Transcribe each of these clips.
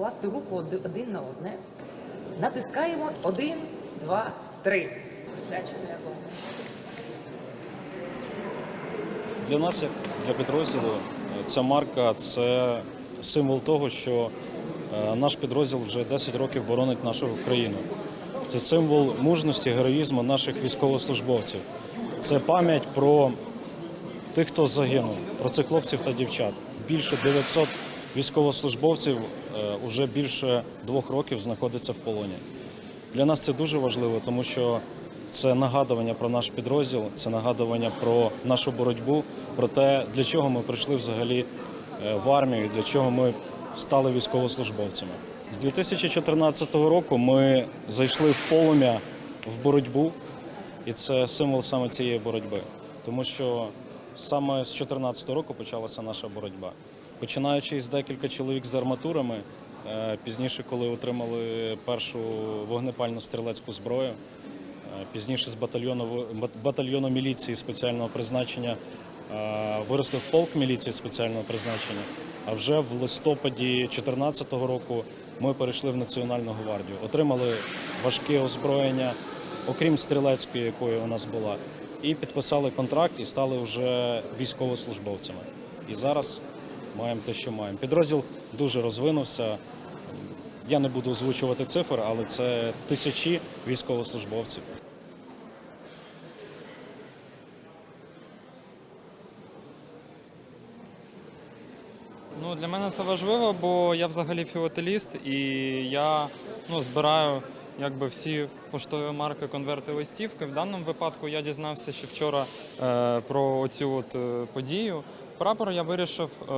покласти руку один на одне. Натискаємо один, два, три. Для нас, як для підрозділу, ця марка це символ того, що е, наш підрозділ вже 10 років боронить нашу країну. Це символ мужності, героїзму наших військовослужбовців. Це пам'ять про тих, хто загинув, про цих хлопців та дівчат. Більше 900 військовослужбовців е, уже більше двох років знаходиться в полоні. Для нас це дуже важливо, тому що це нагадування про наш підрозділ, це нагадування про нашу боротьбу, про те, для чого ми прийшли взагалі е, в армію, для чого ми стали військовослужбовцями. З 2014 року ми зайшли в полум'я в боротьбу, і це символ саме цієї боротьби, тому що саме з 2014 року почалася наша боротьба. Починаючи з декілька чоловік з арматурами, е, пізніше, коли отримали першу вогнепальну стрілецьку зброю, е, пізніше з батальйону батальйону міліції спеціального призначення е, виросли в полк міліції спеціального призначення. А вже в листопаді 2014 року ми перейшли в Національну гвардію, отримали важке озброєння, окрім стрілецької, якої у нас була, і підписали контракт і стали вже військовослужбовцями. І зараз маємо те, що маємо. Підрозділ дуже розвинувся. Я не буду озвучувати цифр, але це тисячі військовослужбовців. Ну, для мене це важливо, бо я взагалі філателіст і я ну, збираю якби всі поштові марки, конверти листівки. В даному випадку я дізнався ще вчора е, про цю е, подію. Прапор я вирішив е,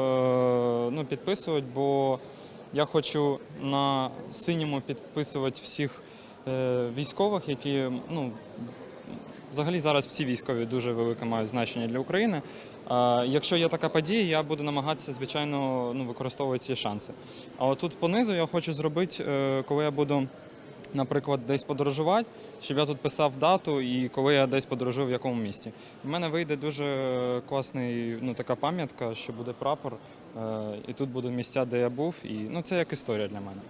ну, підписувати, бо я хочу на синьому підписувати всіх е, військових, які ну, Взагалі зараз всі військові дуже велике мають значення для України. Якщо є така подія, я буду намагатися, звичайно, ну, використовувати ці шанси. А тут понизу я хочу зробити, е, коли я буду, наприклад, десь подорожувати, щоб я тут писав дату і коли я десь подорожую, в якому місті. У мене вийде дуже класний, ну, така пам'ятка, що буде прапор, е, і тут будуть місця, де я був. І ну, це як історія для мене.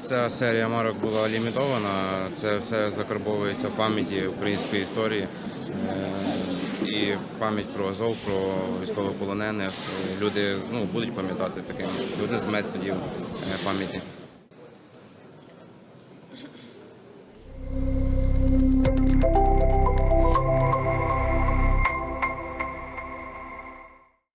Ця серія марок була лімітована. Це все закарбовується в пам'яті української історії. І пам'ять про Азов, про військовополонених. Люди ну, будуть пам'ятати таким. Це один з методів е, пам'яті.